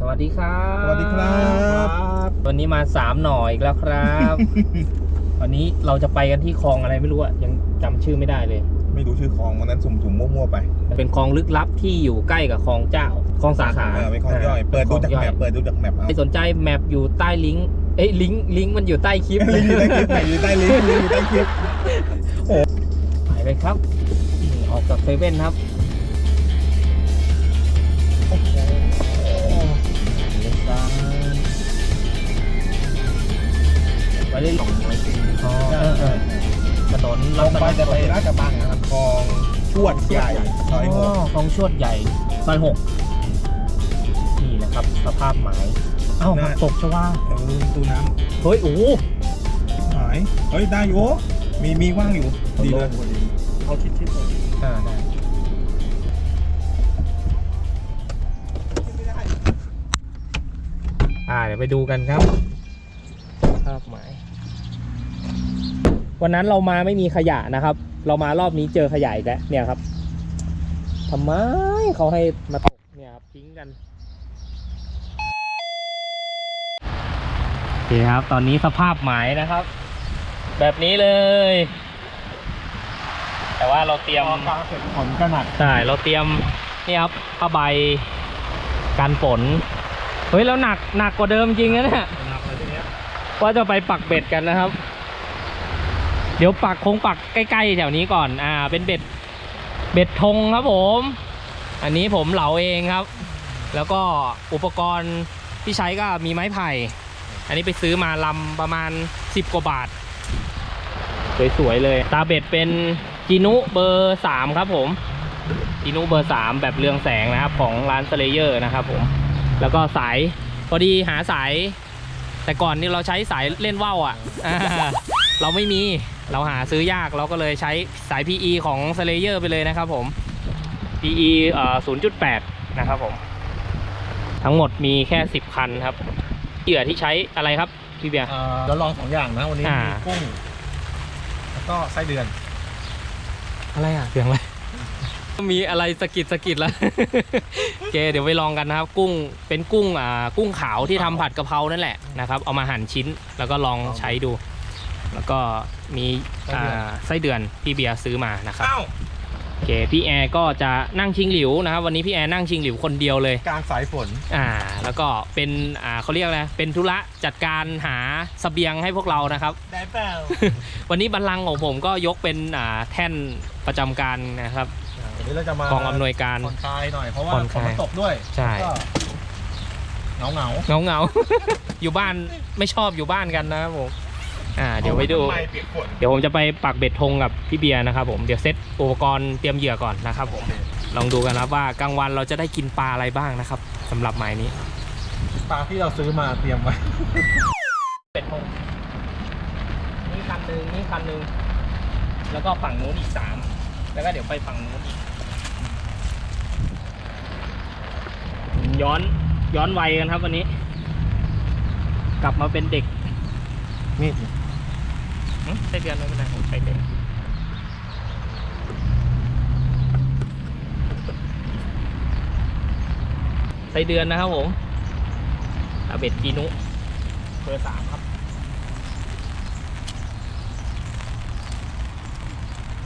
สวัสดีครับสวัสดีครับวันนี้มาสามหน่ออีกแล้วครับ วันนี้เราจะไปกันที่คลองอะไรไม่รู้อะยังจำชื่อไม่ได้เลย ไม่รู้ชื่อคลองวันนั้นสุ่มๆมั่วๆไป เป็นคลองลึกลับที่อยู่ใกล้กับคลองเจ้าคลองสาขาเออเป็นคลองย่อยเปิดดูจากแมปเปิดดูจากแมปเอาไม่สนใจแมปอยู่ใต้ลิงก์เอ้ยลิงก์ลิงก์มันอยู่ใต้คลิปลิงก์อยู่ใต้คลิปไหนอยู่ใต้ลิงก์ลิงก์อยู่ใต้คลิปไปเลยครับนี่ออกจากเซเว่นครับ ไปเรื่อยๆอ๋อเออเออถนนลงไปจะไปราชบังนะครับคลองชวดใหญ่ซอยหอ๋อกคลองชวดใหญ่ซอยหกนี่นะครับสภาพหมายเอ้าผักตบชวาเออตู้น้เฮ้ยโอ้โหำหายเฮ้ยได้อยู่มีมีว่างอยู่ดีเลยเอาชิดๆเลยอ่าได้อ่าเดี๋ยวไปดูกันครับ ภาพหมาย วันนั้นเรามาไม่มีขยะนะครับ เรามารอบนี้เจอขยะอีกแล้วเนี่ยครับทำไมเขาให้มาตกเนี่ยครับทิ้งกันโอเคครับ ตอนนี้สภาพหมายนะครับ แบบนี้เลย แต่ว่าเราเตรียมกลางเสร็จฝนก็หนักใช่เราเตรียมนี่ครับผ้าใบกันฝนเฮ้ยแล้วหนักหนักกว่าเดิมจริงนะเนี่ยหนักเลยทีเนี้ยว่าจะไปปักเบ็ดกันนะครับ เดี๋ยวปักคงปักใกล้ๆแถวนี้ก่อนอ่าเป็นเบ็ดเบ็ดธงครับผม อันนี้ผมเหลาเองครับ แล้วก็อุปกรณ์ที่ใช้ก็มีไม้ไผ่ อันนี้ไปซื้อมาลำประมาณ 10 กว่าบาท สวยๆเลย ตาเบ็ดเป็นจีนุเบอร์สามครับผมจีนุเบอร์สามแบบเรืองแสงนะครับ ของร้านสเลเยอร์นะครับผม แล้วก็สายพอดีหาสาย แต่ก่อนนี่เราใช้สายเล่นว่าวอะอ่าเราไม่มีเราหาซื้อยากเราก็เลยใช้สาย PE ของ Slayer ไปเลยนะครับผม PE เอ่อ0.8 นะครับผม ทั้งหมดมีแค่ 10 คันครับเหยื่อที่ใช้อะไรครับพี่เบียร์ เราลองสองอย่างนะวันนี้อ่ามี กุ้ง แล้วก็ไส้เดือน อะไรอะเสียงอะไร มีอะไรสะกิดสะกิดแล้วโอเคเดี๋ยวไปลองกันนะครับ กุ้งเป็นกุ้งอ่ากุ้งขาวที่ทำผัดกะเพรานั่นแหละนะครับ เอามาหั่นชิ้นแล้วก็ลองใช้ดู แล้วก็มีอ่าไส้เดือนพี่เบียร์ซื้อมานะครับ อ้าวโอเคพี่แอร์ก็จะนั่งชิงหลิวนะครับ วันนี้พี่แอร์นั่งชิงหลิวคนเดียวเลย กลางสายฝน อ่า แล้วก็เป็นอ่าเขาเรียกอะไรเป็นธุระจัดการหาเสบียงให้พวกเรานะครับ ได้เปล่าวันนี้บัลลังก์ของผมก็ยกเป็นอ่าแท่นประจำการนะครับวั นนี้เราจะมากองอำนวยการ ผ่อนคลายหน่อยเพราะว่าผ่อนฝคลายนมันตกด้วยใช่เหงาเหงาเงาเงาๆ อยู่บ้านไม่ชอบอยู่บ้านกันนะครับผมอ่าเดี๋ยวไปดูไม่เปียกฝนเดี๋ยวผมจะไปปักเบ็ดธงกับพี่เบียร์นะครับผมเดี๋ยวเซตอุปกรณ์เตรียมเหยื่อก่อนนะครับผมลองดูกันนะครับว่ากลางวันเราจะได้กินปลาอะไรบ้างนะครับสำหรับหมายนี้ปลาที่เราซื้อมาเตรียมไว้เป็ดธงนี่คันหนึ่งนี่คันหนึ่งแล้วก็ฝั่งนู้นอีกสามแล้วก็เดี๋ยวไปฝั่งนู้นอีก ย้อนย้อนวัยกันครับวันนี้ กลับมาเป็นเด็กนี่หึใช่เดือนไม่เป็นไรผมใช้เด็กใช้เดือนนะครับผมอาเบ็ดจีนุเบอร์สามครับ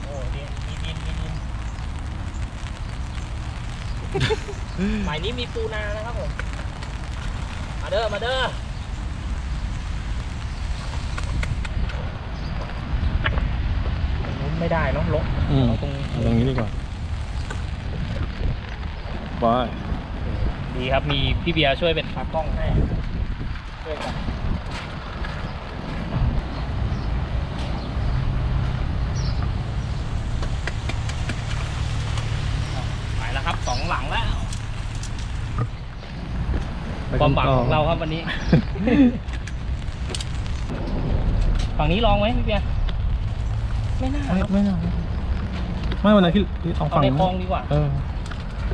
โอ้ดินมีดินมีดิน หมายนี้มีปูนานะครับผม มาเด้อ มาเด้อไม่ได้เนาะลกอืมเอาตรงตรงนี้ดีกว่าบายดีครับ มีพี่เบียร์ช่วยเป็นตากล้องให้ ช่วยกันไปแล้วครับสองหลังแล้ว ความหวังของเราครับวันนี้ ฝั่งนี้ลองไหมพี่เบียร์ไม่น่าครับไม่น่าไม่วันนั้นที่ที่เอาเอาฝั่งในนู้นคลองดีกว่าเออ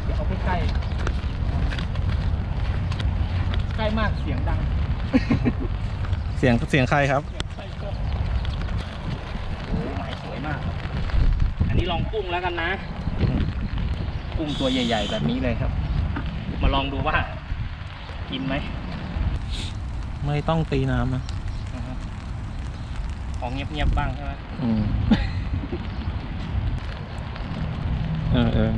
เดี๋ยวเอาใกล้ๆใกล้มากเสียงดังเสียงเสียงใครครับเสียงใกล้กล้องโอ้หมายสวยมาก อันนี้ลองกุ้งแล้วกันนะ กุ้งตัวใหญ่ ๆ แบบนี้เลยครับ มาลองดูว่า กินไหมไม่ต้องตีน้ำนะอือฮึของเงียบๆบ้างใช่ไหมอืมเออเออ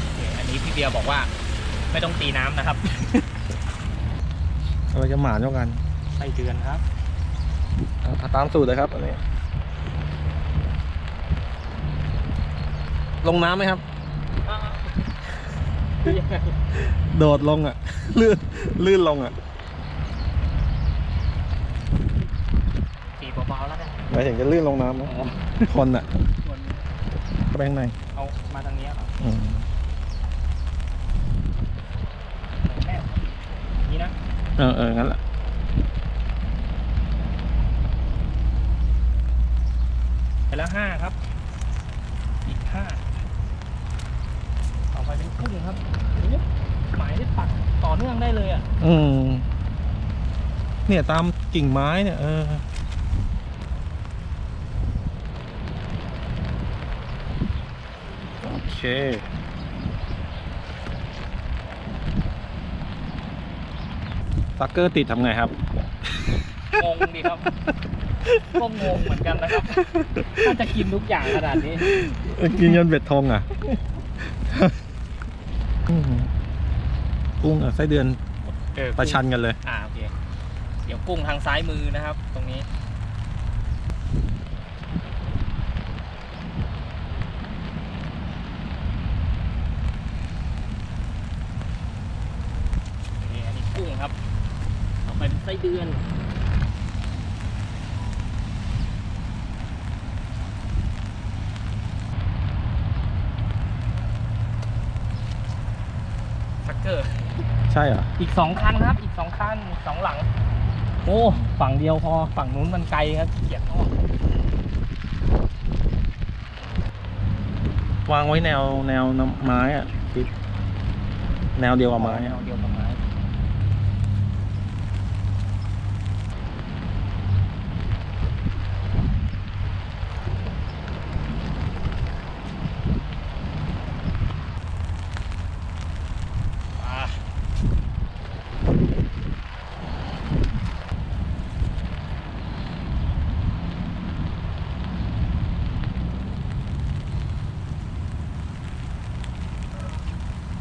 โอเคอันนี้พี่เบียร์บอกว่า ไม่ต้องตีน้ำนะครับเราจะหมาเท่ากันไส้เดือนครับ เอาเอาตามสูตรเลยครับอันนี้ ลงน้ำไหมครับ โดดลงอะ ลื่นลื่นลงอะตีเบาๆแล้วกันหมายถึงจะลื่นลงน้ำนะอ๋อคนอะส่วนเข้าไปข้างในเอามาทางนี้เหรออืมแม่นี่นะเออเอองั้นแหละไปแล้วห้าครับ อีกห้าต่อไป เป็นกุ้งครับโอ้โหหมายได้ปักต่อเนื่องได้เลยอะอืมเนี่ยตามกิ่งไม้เนี่ยเออโอเคซักเกอร์ติดทำไงครับ งงดีครับ ก็งงเหมือนกันนะครับถ้าจะกินทุกอย่างขนาดนี้ กินยันเบ็ดทองอะอืม กุ้งอะไส้เดือนเออประชันกันเลย อ่าโอเคเดี๋ยวกุ้งทางซ้ายมือนะครับ ตรงนี้นี่อันนี้กุ้งครับต่อไปเป็นไส้เดือน สักเกอร์ ใช่เหรอ อีกสองคันครับ อีกสองคันอีกสองหลัง โอ้ ฝั่งเดียวพอ ฝั่งนู้นมันไกลครับเกียดอ้อมวางไว้แนวแนวไม้อะคิดแนวเดียวกับไม้แนอะ วเดียวกับไม้อะ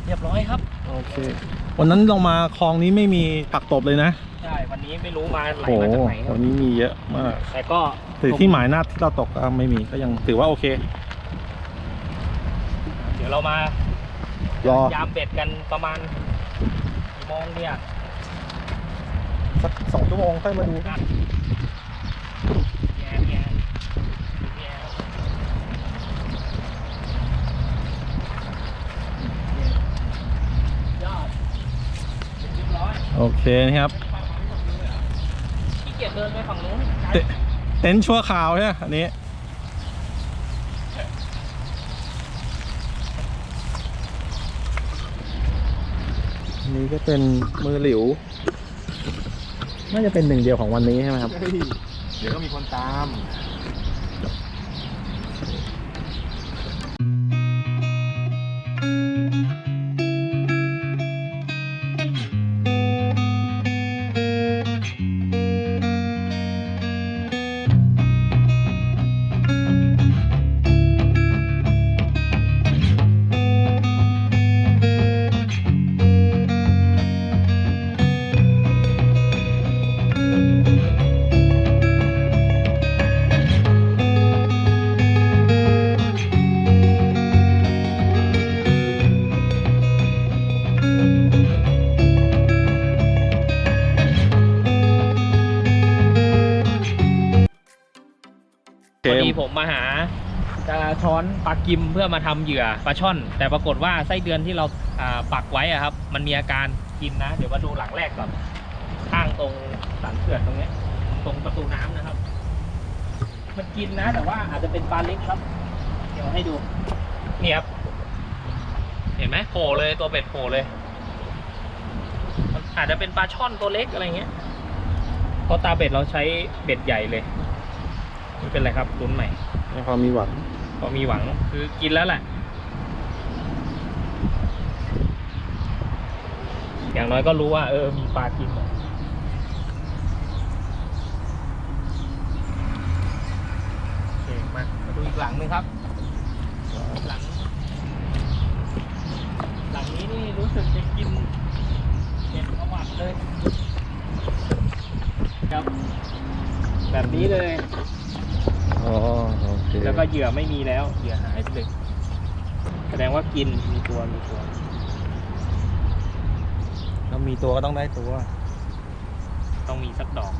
เรียบร้อยครับ โอเค วันนั้นเรามาคลองนี้ไม่มีผักตบเลยนะใช่วันนี้ไม่รู้มาไหลโอ้มาจากไหนครัวับนนี้มีเยอะมากแต่ก็แต่ที่หมายหน้าที่เราตกก็ไม่มีก็ยังถือว่าโอเค เดี๋ยวเรามารอยามเบ็ดกันประมาณกี่โมงเนี่ยสักสองชั่วโมงค่อยมาดู อะแย่แย่แย่ยอดเรียบร้อย โอ เคนะครับขี้เกียจเดินไปฝั่งนู้นเตเต็นท์ชั่วคราวใช่ไหมอันนี้อันนี้ก็เป็นมือหลิว น่าจะเป็นหนึ่งเดียวของวันนี้ใช่ไหมครับ เดี๋ยวก็มีคนตาม ช้อนปลากิมเพื่อมาทำเหยื่อปลาช่อน แต่ปรากฏว่าไส้เดือนที่เราปักไว้อะครับ มันมีอาการกินนะ เดี๋ยวมาดูหลังแรกก่อนข้างตรงสันเขื่อนตรงนี้ตรงประตูน้ำนะครับ มันกินนะ แต่ว่าอาจจะเป็นปลาเล็กครับ เดี๋ยวให้ดูนี่ครับเห็นไหมโผล่เลยตัวเบ็ดโผล่เลยมันอาจจะเป็นปลาช่อนตัวเล็กอะไรเงี้ยเพราะตาเบ็ดเราใช้เบ็ดใหญ่เลยไม่เป็นไรครับลุ้นใหม่ในความมีหวัง ก็มีหวังคือกินแล้วแหละ อย่างน้อยก็รู้ว่า เออ มีปลากินอะโอเคมามาดูอีกหลังหนึงครับ หลัง หลังนี้นี่รู้สึกจะกินเห็ดประวัติเลย ครับ แบบนี้เลย อ๋อ แล้วก็เหยื่อไม่มีแล้วเหยื่อหายไปเลยแสดงว่ากินมีตัวมีตัวถ้ามีตัวก็ต้องได้ตัว ต้องมีสักดอก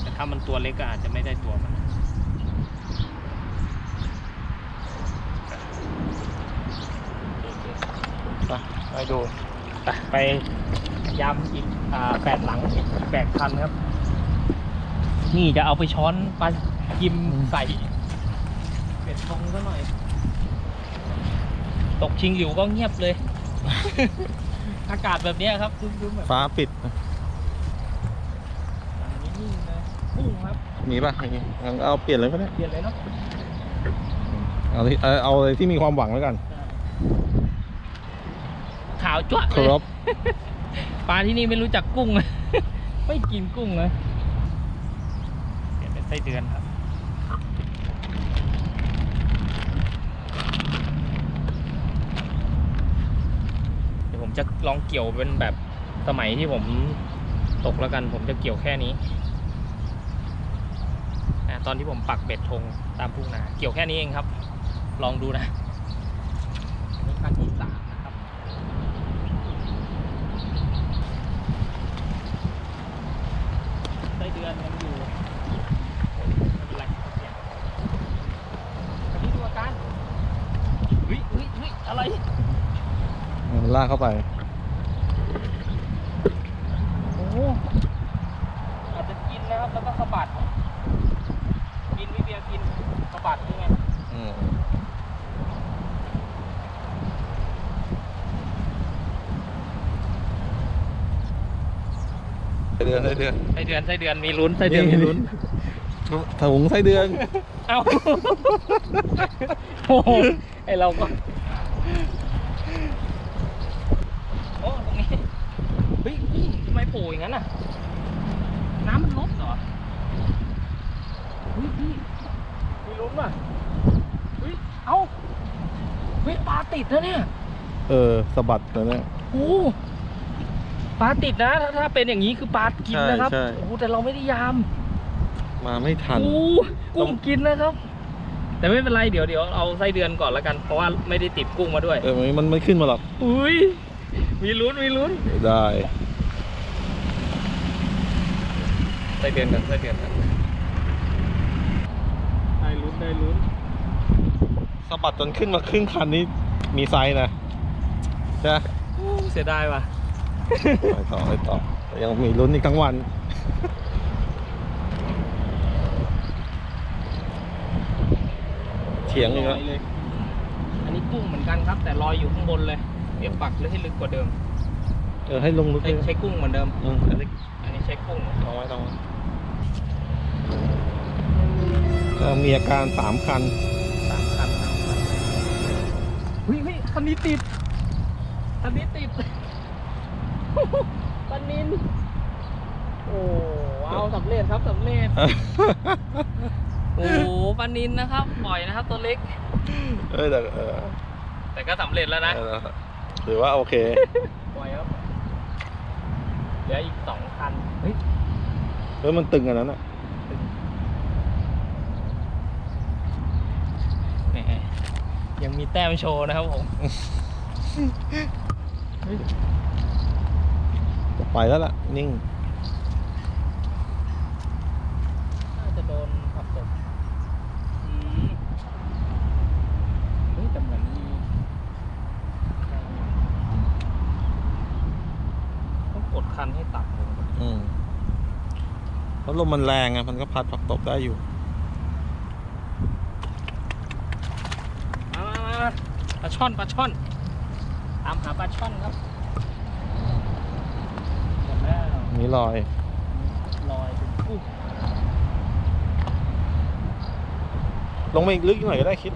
แต่ถ้ามันตัวเล็กก็อาจจะไม่ได้ตัวมันไปไปดูไปไปย้ำอีกอ่าแปดหลังแปดคันครับ นี่จะเอาไปช้อนปลากิมใส่ เป็ดทองซะหน่อย ตกชิงหลิวก็เงียบเลย อากาศแบบเนี้ยครับคึ้มๆแบบฟ้าปิดนี้นิ่งเลยพุ่งครับมีป่ะมีงั้นเอาเปลี่ยนเลยก็ได้เปลี่ยนเลยเนาะเอาที่เอาเอาอะไรที่มีความหวังแล้วกัน ขาวจ้วะคเลยรบปลาที่นี่ไม่รู้จักกุ้ง ไม่กินกุ้งเลยเปลี่ยนเป็นไส้เดือนครับ เดี๋ยวผม จะลองเกี่ยวเป็นแบบสมัยที่ผมตกแล้วกัน ผมจะเกี่ยวแค่นี้นะตอนที่ผมปักเบ็ดธงตามพุ่งนาเกี่ยวแค่นี้เองครับ ลองดูนะ อันนี้คันที่สามนะครับ ไส้เดือนยังอยู่ไม่เป็นไรเสียงอันนี้ดูอาการเฮ้ยเฮ้ยเฮ้ยอะไร ลากเข้าไป โอ้โหอาจจะกินนะครับ แล้วก็สะบัด กินวิเบียร์กินสะบัดใช่ไหม อืม ไส้เดือนไส้เดือนไส้เดือนไส้เดือนมีลุ้นไส้เดือนมีลุ้นถุงไส้เดือน เอ้าโอ้โหไอเราก็โอ้ตรงนี้เฮ้ยกุ้งทำไมโผล่อย่างนั้นน่ะ น้ำมันลดเหรอเฮ้ยพี่มีลุ้นว่ะเฮ้ยเอ้าเฮ้ยปลาติดนะเนี่ย เออสะบัดแล้วเนี่ยโอ้ ปลาติดนะถ้าถ้าเป็นอย่างนี้คือปลากินนะครับใช่ใช่ โอ้แต่เราไม่ได้ยามมาไม่ทันโอ้กุ้งกินนะครับ แต่ไม่เป็นไรเดี๋ยวเดี๋ยวเอาไส้เดือนก่อนแล้วกันเพราะว่าไม่ได้ติดกุ้งมาด้วย เออมันมันไม่ขึ้นมาหรอกอุ้ยมีลุ้นมีลุ้นได้ไส้เดือนกันไส้เดือนกันได้ลุ้นได้ลุ้นสะบัดจนขึ้นมาครึ่งคันนี้มีไซส์นะใช่ไหมเสียดายว่ะ ไปต่อไปต่อแต่ยังมีลุ้นอีกทั้งวันเฉียงอีกแล้วลเลยอันนี้กุ้งเหมือนกันครับ แต่ลอยอยู่ข้างบนเลยเดี๋ยวปักเลยให้ลึกกว่าเดิมเออให้ลงลึกใช้เลยใช้กุ้งเหมือนเดิมอืมอันนี้อันนี้ใช้กุ้งเอาไว้ตรงนี้ก็มีอาการสามคันสามคันสามคันเฮ้ยเฮ้ยคันนี้ติดคันนี้ติด ปันนิน โอ้เอาสำเร็จครับสำเร็จ โอ้ปันนินนะครับ ปล่อยนะครับตัวเล็ก เออแต่เออแต่ก็สำเร็จแล้วนะ เออหรือว่าโอเค ปล่อยครับเหลืออีกสองคัน เฮ้ยเออมันตึงอันนั้นอะแหมยังมีแต้มโชว์นะครับผมจะ ไปแล้วล่ะ นิ่ง น่าจะโดนผักตบอืมเฮ้ยแต่เหมือนมีต้องกดคันให้ต่ำลงอืมเพราะลมมันแรงไงมันก็พัดผักตบได้อยู่มามามาปลาช่อนปลาช่อน ตามหาปลาช่อนครับหม ดแล้วมีรอยลอยเป็นกุ้งลงไปอีกลึกหน่อยก็ได้คิด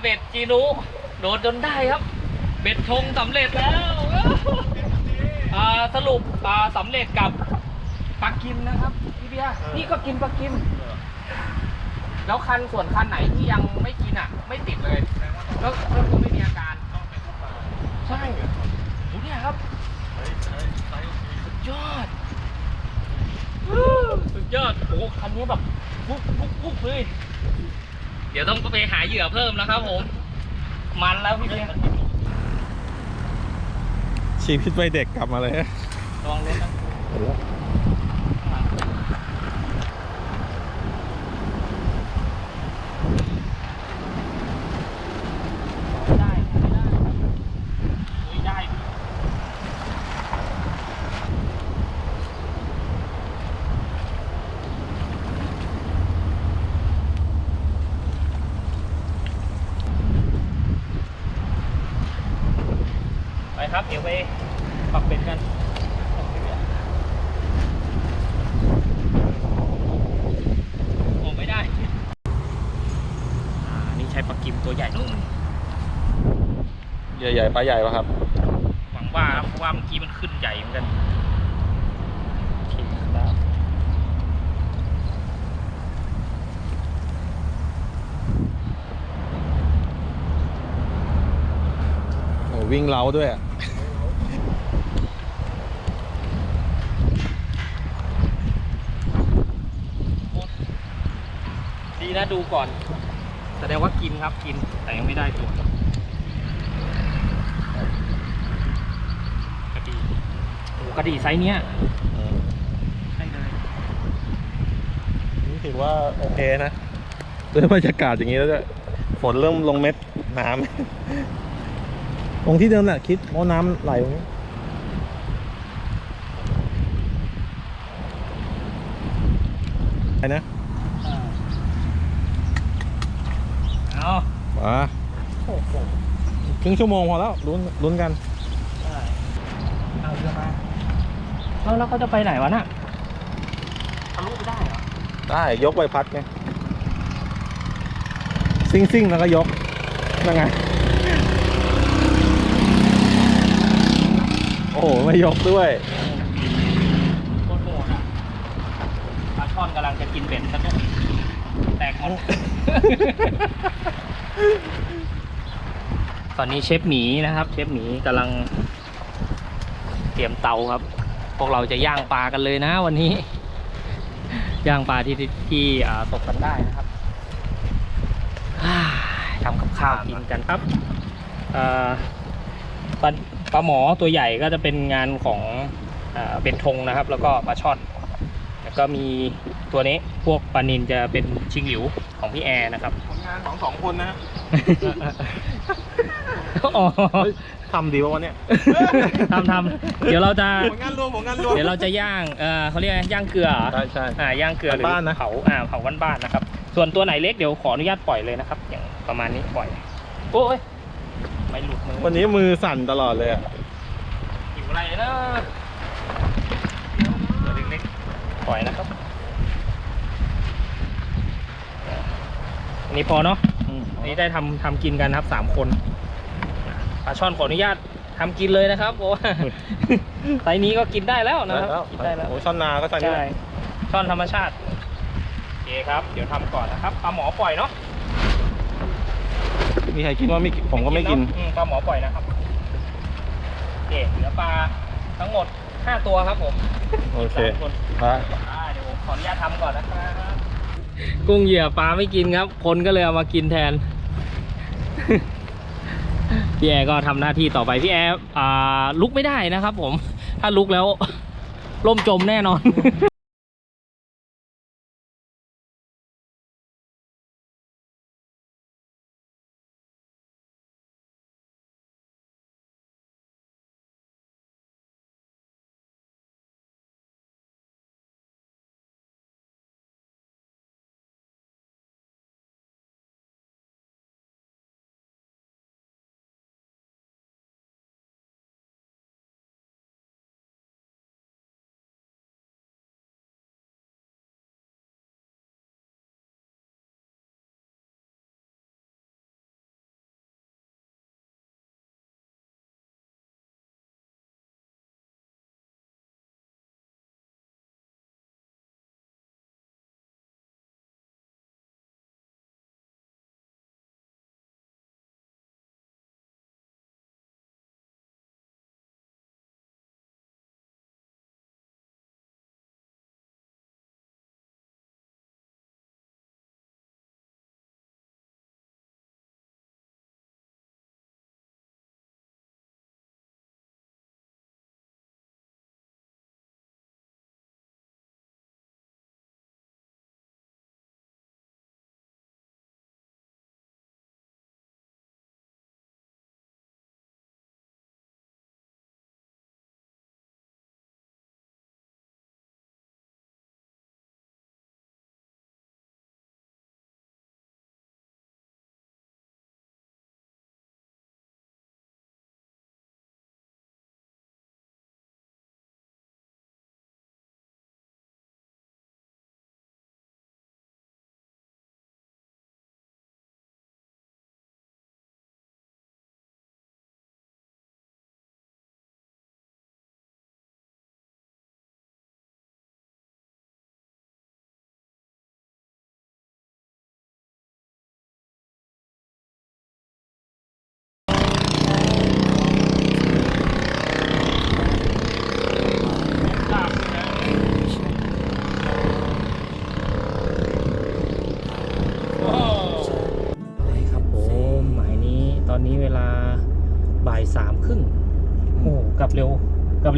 เบ็ดจีนุโดนจนได้ครับ เบ็ดชงสำเร็จแล้วสรุปสำเร็จกับปลากิมนะครับพี่เบียนี่ก็กินปลากิม แล้วคันส่วนคันไหนที่ยังไม่กินอะ ไม่ติดเลยก็ก็คือไม่มีอาการ ใช่โอ้เนี่ยครับสุดยอดสุดยอดโอ้คันนี้แบบปุ๊บปุ๊บปุ๊บเลย เดี๋ยวต้องไปหาเหยื่อเพิ่มแล้วครับผม มันแล้วพี่เบียร์ชีวิตวัยเด็กกลับมาเลยลองเลยนะโอ้โห ได้ไม่ได้ไม่ได้ ไป ครับ เดี๋ยวไปปักเป็ดกันโอ้ไม่ได้ อ่า นี่ใช้ปลากิมตัวใหญ่นู่นใหญ่ๆปลาใหญ่ป่ะครับ หวังว่าครับเพราะว่าเมื่อกี้มันขึ้นใหญ่เหมือนกันโอเคครับ โอ้ วิ่งเล้าด้วยอะดีนะดูก่อน แสดงว่ากินครับกินแต่ยังไม่ได้ตัวกระดีโอ้กระดีไซส์เนี้ยอืมใช่เลยนี่ถือว่าโอเคนะด้วยบรรยากาศอย่างนี้แล้วด้วยฝนเริ่มลงเม็ดน้ำ ตรงที่เดิมแหละคิดเพราะน้ำไหลตรงนี้ไปนะเอามาโอ้โหครึ่งชั่วโมงพอแล้วลุ้นลุ้นกันได้เอาเรือมาแล้วแล้วเขาจะไปไหนวะน่ะทะลุไปได้เหรอ ได้ยกใบพัดไงซิ่งซิ่งๆแล้วก็ยกยังไง อ้โหไม่ยกด้วยโคตรโหดอะปลาช่อนกำลังจะกินเบ็ดสนุกแตกหมด ตอนนี้เชฟหมีนะครับ เชฟหมีกำลังเตรียมเตาครับ พวกเราจะย่างปลากันเลยนะวันนี้ ย่างปลาที่ที่ที่อ่าตกกันได้นะครับอ่าทำกับข้าวกินกันครับอ่าปลา ปลาหมอตัวใหญ่ก็จะเป็นงานของอ่าเบ็ดทงนะครับ แล้วก็ปลาช่อนแล้วก็มีตัวนี้พวกปลานินจะเป็นชิงหลิวของพี่แอร์นะครับผลงานของสองคนนะอ๋อทำดีวะวันเนี้ยทำทำเดี๋ยวเราจะผลงานรวมผลงานรวมเดี๋ยวเราจะย่างเออเขาเรียกอะไรย่างเกลือเหรอใช่ใช่อ่าย่างเกลือหรือบ้านๆนะเผาอ่าเผาบ้านๆนะครับ ส่วนตัวไหนเล็กเดี๋ยวขออนุญาตปล่อยเลยนะครับ อย่างประมาณนี้ปล่อยโอ้ย ไม่หลุดมือวันนี้มือสั่นตลอดเลยอะหิวอะไรนะตัวเล็กๆปล่อยนะครับ อันนี้พอเนาะอืมอันนี้ได้ทำทำกินกันครับสามคนปลาช่อนขออนุญาตทำกินเลยนะครับเพราะว่า ไซส์นี้ก็กินได้แล้วนะครับกินได้แล้ว โอ้ช่อนนาก็ใส่นี่ใช่ช่อนธรรมชาติ โอเคครับ เดี๋ยวทำก่อนนะครับปลาหมอปล่อยเนาะ มีใครกินว่าไม่กินผมก็ไม่กินเอะอืมปลาหมอปล่อยนะครับโอเคเหลือปลาทั้งหมดห้าตัวครับผมโอเคสามคนไปอ่าเดี๋ยวผมขออนุญาตทำก่อนนะครับกุ้งเหยื่อปลาไม่กินครับ คนก็เลยเอามากินแทน พี่แอร์ก็ทำหน้าที่ต่อไปพี่แอร์อ่าลุกไม่ได้นะครับผม ถ้าลุกแล้วล่มจมแน่นอน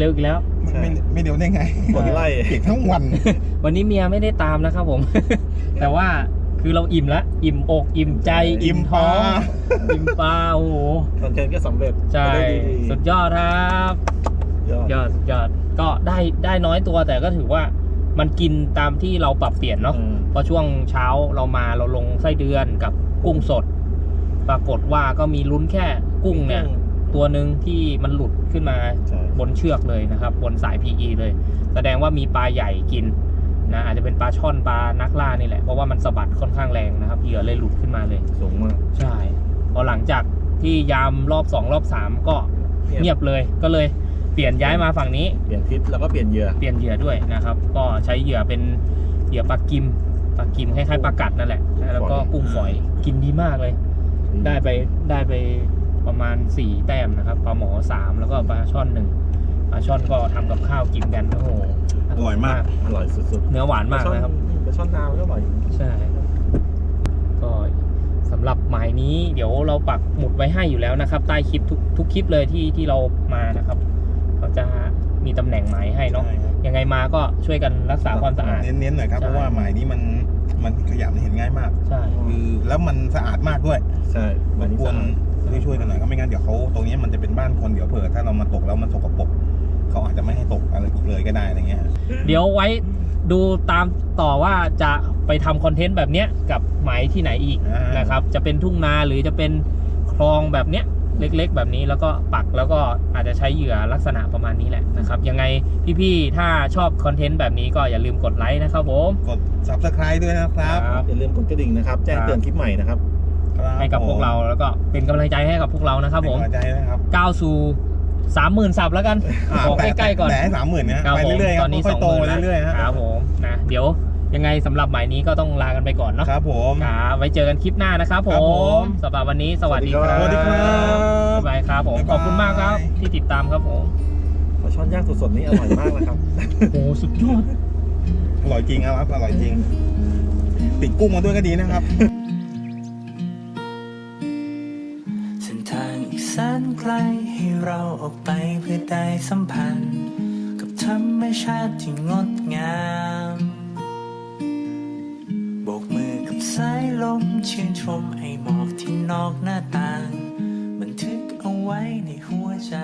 เร็วอีกแล้วใช่ไม่ไม่เดี๋ยวได้ไงฝนไล่เปียกทั้งวัน วันนี้เมียไม่ได้ตามนะครับผม แต่ว่าคือเราอิ่มละอิ่มอกอิ่มใจอิ่มท้องปลาอิ่มปลาโอ้โหคอนเทนต์ก็สำเร็จใช่ได้ดีสุดยอดครับยอดยอดยอดก็ได้ได้น้อยตัวแต่ก็ถือว่ามันกินตามที่เราปรับเปลี่ยนเนาะอืมเพราะช่วงเช้าเรามาเราลงไส้เดือนกับกุ้งสด ปรากฏว่าก็มีลุ้นแค่กุ้งเนี่ย ตัวหนึ่งที่มันหลุดขึ้นมาใช่บนเชือกเลยนะครับ บนสาย PE เลย แสดงว่ามีปลาใหญ่กินนะอาจจะเป็นปลาช่อนปลานักล่านี่แหละ เพราะว่ามันสะบัดค่อนข้างแรงนะครับเหยื่อเลยหลุดขึ้นมาเลย สูงมาก ใช่ พอหลังจากที่ยามรอบสองรอบสามก็เงียบเลยก็เลยเปลี่ยนย้ายมาฝั่งนี้ เปลี่ยนทิศแล้วก็เปลี่ยนเหยื่อ เปลี่ยนเหยื่อด้วยนะครับ ก็ใช้เหยื่อเป็นเหยื่อปลากิมปลากิมคล้ายๆปลากัดนั่นแหละ แล้วก็กุ้งฝอยกินดีมากเลย ได้ไปได้ไป ประมาณ 4 แต้มนะครับปลาหมอ 3 แล้วก็ปลาช่อนหนึ่งปลาช่อนก็ทำกับข้าวกินกันโอ้โหอร่อยมาก อร่อยสุดเนื้อหวานๆมากนะครับ ปลาช่อนดาวก็อร่อย ใช่ ก็สำหรับหมายนี้เดี๋ยวเราปักหมุดไว้ให้อยู่แล้วนะครับ ใต้คลิปทุกทุกคลิปเลยที่ที่เรามานะครับเราจะมีตำแหน่งหมายให้เนาะใช่ครับยังไงมาก็ช่วยกันรักษาความสะอาด เน้นๆหน่อยครับใช่ เพราะว่าหมายนี้มันมันขยับเห็นง่ายมาก ใช่ คือแล้วมันสะอาดมากด้วยใช่วันนี้ควร สะอาดช่วยๆกันหน่อยก็ไม่งั้นเดี๋ยวเขาตรงนี้มันจะเป็นบ้านคนเดี๋ยวเผื่อถ้าเรามาตกแล้วมันสกปรกเขาอาจจะไม่ให้ตกอะไรอีกเลยก็ได้อะไรเงี้ยเดี๋ยวไว้ดูตามต่อว่าจะไปทำคอนเทนต์แบบเนี้ยกับหมายที่ไหนอีกอ่านนะครับ จะเป็นทุ่งนาหรือจะเป็นคลองแบบเนี้ยเล็กๆ แบบนี้แล้วก็ปักแล้วก็อาจจะใช้เหยื่อลักษณะประมาณนี้แหละนะครับ ยังไงพี่ๆ ถ้าชอบคอนเทนต์แบบนี้ก็อย่าลืมกดไลค์นะครับผม กด subscribe ด้วยนะครับครับอย่าลืมกดกระดิ่งนะครับ แจ้งเตือนคลิปใหม่นะครับ ครับให้กับพวกเราแล้วก็เป็นกำลังใจให้กับพวกเรานะครับผมเป็นกำลังใจนะครับก้าวสู่สามหมื่นสับแล้วกันบอกใกล้ๆก่อนแต่ให้สามหมื่นนะครับไปผมเรื่อยๆคตรัอบนนี้ค่สออยงๆโตหมื่นแล้วเรื่อยๆฮะครับผมนะเดี๋ยวยังไงสำหรับหมายนี้ก็ต้องลากันไปก่อนเนาะครับผมครับไว้เจอกันคลิปหน้านะครับผครับผมมสำหรับวันนี้สวัสดีครับสวัสดีครับบ๊ายบายครับผมบ๊ายบายขอบคุณมากครับที่ติดตามครับผมปลาช่อนย่างสดๆนี่อร่อยมากนะครับโอ้สุดยอดอร่อยจริงครับอร่อยจริงติดกุ้งมาด้วยก็ดีนะครับ ลให้เราออกไปเพื่อได้สัมพันธ์ กับธรรมชาติที่งดงามโบกมือกับสายลมชื่นชมไอหมอกที่นอกหน้าต่าง บันทึกเอาไว้ในหัวใจ